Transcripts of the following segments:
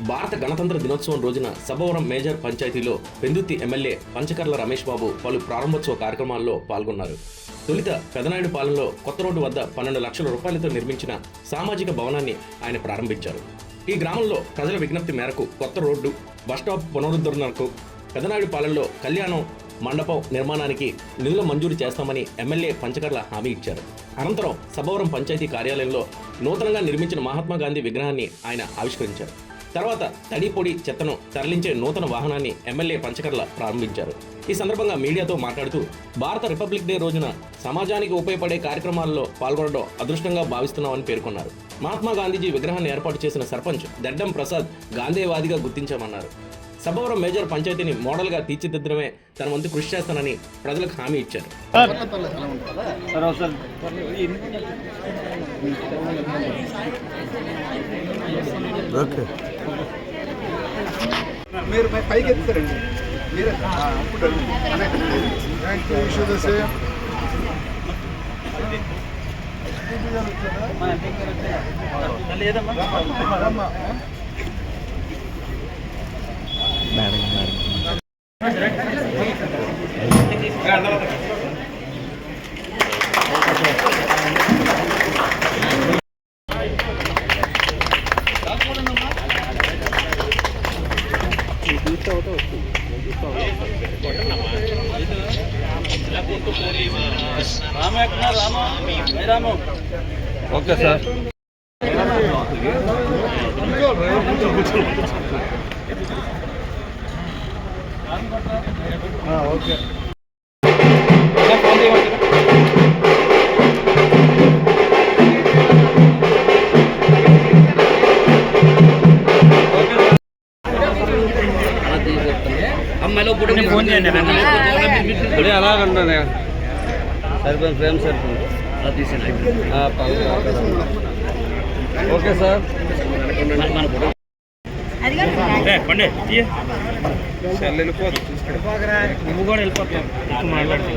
భారత గణతంత్ర దినోత్సవం రోజున సభవరం మేజర్ పంచాయతీలో పెందుత్తి ఎమ్మెల్యే పంచకర్ల రమేష్ బాబు పలు ప్రారంభోత్సవ కార్యక్రమాల్లో పాల్గొన్నారు. తొలుత పెదనాయుడు పాలనలో కొత్త రోడ్డు వద్ద పన్నెండు లక్షల రూపాయలతో నిర్మించిన సామాజిక భవనాన్ని ఆయన ప్రారంభించారు. ఈ గ్రామంలో ప్రజల విజ్ఞప్తి మేరకు కొత్త రోడ్డు బస్టాప్ పునరుద్ధరణకు పెదనాయుడు పాలనలో కళ్యాణం మండపం నిర్మాణానికి నిధులు మంజూరు చేస్తామని ఎమ్మెల్యే పంచకర్ల హామీ ఇచ్చారు. అనంతరం సభవరం పంచాయతీ కార్యాలయంలో నూతనంగా నిర్మించిన మహాత్మా గాంధీ విగ్రహాన్ని ఆయన ఆవిష్కరించారు. తర్వాత తడి పొడి చెత్తను తరలించే నూతన వాహనాన్ని ఎమ్మెల్యే పంచకర్ల ప్రారంభించారు. ఈ సందర్భంగా మీడియాతో మాట్లాడుతూ భారత రిపబ్లిక్ డే రోజున సమాజానికి ఉపయోగపడే కార్యక్రమాల్లో పాల్గొనడం అదృష్టంగా భావిస్తున్నామని పేర్కొన్నారు. మహాత్మా గాంధీజీ విగ్రహాన్ని ఏర్పాటు చేసిన సర్పంచ్ దడ్డం ప్రసాద్ గాంధీవాదిగా గుర్తించామన్నారు. సభవరం మేజర్ పంచాయతీని మోడల్గా తీర్చిదిద్దడమే తన వంతు కృషి చేస్తానని ప్రజలకు హామీ ఇచ్చారు. ఓకే. మీరు పై- పైకి ఎత్తారండి మీరు అప్పుడు thank you wish madam madam okay sir. Okay phone చేయండి ఇప్పుడే అలాగంటానే సరిపోయింది ఫ్రేమ్ సరిపోయింది ఆ, పర్లేదు. ఓకే సార్ పండి. సెల్ వెళ్ళిపోదు నువ్వు కూడా వెళ్ళిపోతావు. మాట్లాడుతుంది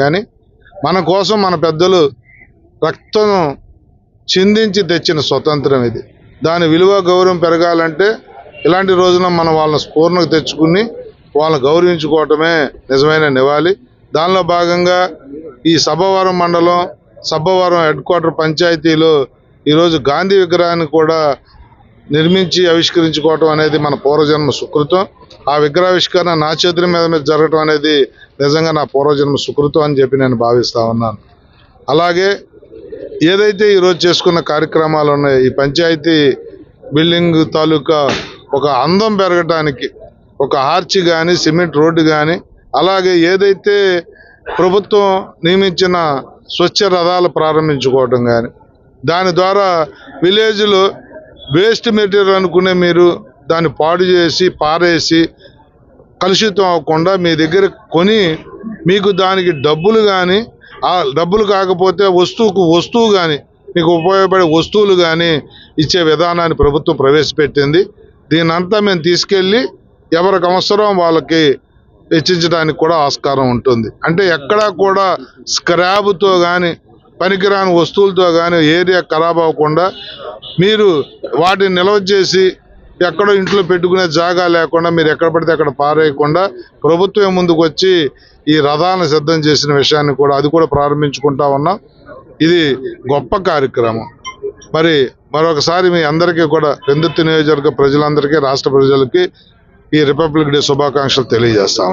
కానీ మన కోసం మన పెద్దలు రక్తం చిందించి తెచ్చిన స్వతంత్రం ఇది. దాని విలువ గౌరవం పెరగాలంటే ఇలాంటి రోజున మనం వాళ్ళని స్ఫూర్ణకు తెచ్చుకుని వాళ్ళని గౌరవించుకోవటమే నిజమైన నివాళి. దానిలో భాగంగా ఈ సభవరం మండలం సభవరం హెడ్ క్వార్టర్ పంచాయతీలో ఈరోజు గాంధీ విగ్రహాన్ని కూడా నిర్మించి ఆవిష్కరించుకోవటం అనేది మన పూర్వజన్మ సుకృతం. ఆ విగ్రహావిష్కరణ నా చేతుల మీద మీద జరగటం అనేది నిజంగా నా పూర్వజన్మ సుకృతం అని చెప్పి నేను భావిస్తూ ఉన్నాను. అలాగే ఏదైతే ఈరోజు చేసుకున్న కార్యక్రమాలు ఉన్నాయో ఈ పంచాయతీ బిల్డింగ్ తాలూకా ఒక అందం పెరగటానికి ఒక ఆర్చి కానీ సిమెంట్ రోడ్డు కానీ అలాగే ఏదైతే ప్రభుత్వం నియమించిన స్వచ్ఛ రథాలు ప్రారంభించుకోవటం కానీ దాని ద్వారా విలేజ్లో వేస్ట్ మెటీరియల్ అనుకునే మీరు దాన్ని పాడు చేసి పారేసి కలుషితం అవ్వకుండా మీ దగ్గర కొని మీకు దానికి డబ్బులు కానీ ఆ డబ్బులు కాకపోతే వస్తువుకు వస్తువు కానీ మీకు ఉపయోగపడే వస్తువులు కానీ ఇచ్చే విధానాన్ని ప్రభుత్వం ప్రవేశపెట్టింది. దీనంతా మేము తీసుకెళ్ళి ఎవరికి అవసరం వాళ్ళకి వెచ్చించడానికి కూడా ఆస్కారం ఉంటుంది. అంటే ఎక్కడా కూడా స్క్రాబ్తో కానీ పనికిరాని వస్తువులతో కానీ ఏరియా ఖరాబ్ అవ్వకుండా మీరు వాటిని నిల్వ చేసి ఎక్కడో ఇంట్లో పెట్టుకునే జాగా లేకుండా మీరు ఎక్కడ పడితే అక్కడ పారేయకుండా ప్రభుత్వం ముందుకు వచ్చి ఈ రథాలను సిద్ధం చేసిన విషయాన్ని కూడా అది కూడా ప్రారంభించుకుంటా ఉన్నాం. ఇది గొప్ప కార్యక్రమం. మరి మరొకసారి మీ అందరికీ కూడా పెందుర్తి నియోజకవర్గ ప్రజలందరికీ రాష్ట్ర ప్రజలకి ఈ రిపబ్లిక్ డే శుభాకాంక్షలు తెలియజేస్తాం